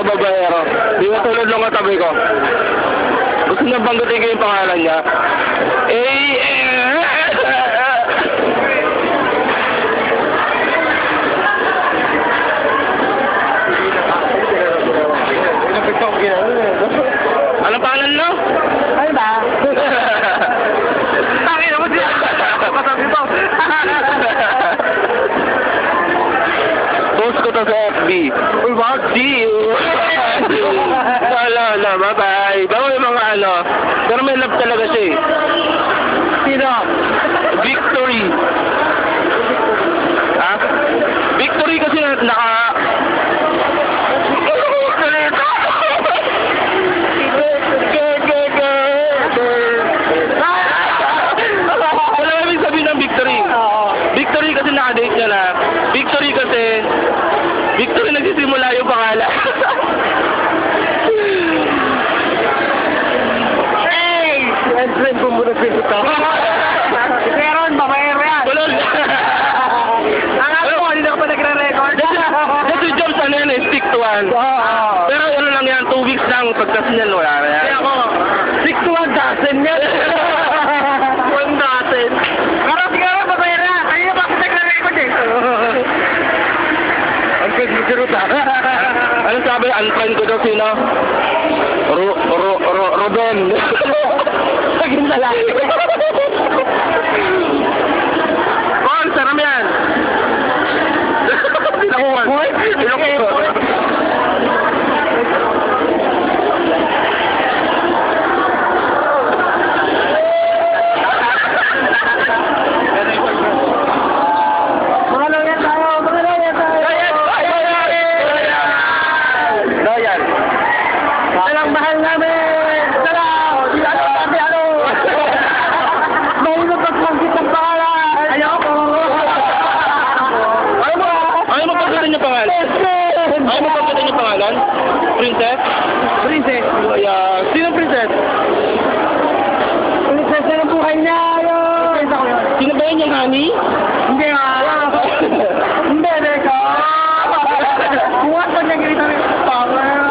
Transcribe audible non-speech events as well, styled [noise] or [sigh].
lang ako babayero. Ba tulad ng katabi ko? Gusto na banggitin ko yung pangalan niya. Eh, eh, Uy, wag. You. [laughs] Wala na, bye-bye. Bago yung mga ano. Pero may love talaga siya eh. Sino? Victory. Ha? Victory kasi na- naka... Salita! Go, go, go! Wala ibig sabihin ng victory. Oo. Victory kasi nakadate niya na. Victory kasi... Victory nagsisimula yung pangalan. Hey! Friend ko muna sa ito. Meron, babayero yan. Tulog! Ang ako, hindi na ako pa nagre-record. Kasi Jobs ano yan eh, stick to one. Oo. Pero ano lang yan, two weeks lang, pagkas niyan wala na yan. Kaya ako, six to one dozen yan. [laughs] One dozen. Pero siguro, babayero yan. Kanina pa ako nagre-record eh. [laughs] Ang pagkikirot ah. [laughs] ano sabi, unfriend ko daw sino? Ro, ro, ro, Roben. Naging lalaki. Namin. Tara, di ano, sabi ano. Mahirap at langkit ang pangalan. Ayoko. Ayaw mo, ayaw mo pagkatin yung pangalan? Ayaw mo pagkatin yung pangalan? Princess? Princess. Ayan. Sino princess? Princess na ng buhay niya. Princess ako yun. Sino ba yun yung honey? Hindi nga. [laughs] Hindi, Neko. [laughs] Buwan ko niya ganito rin. Power.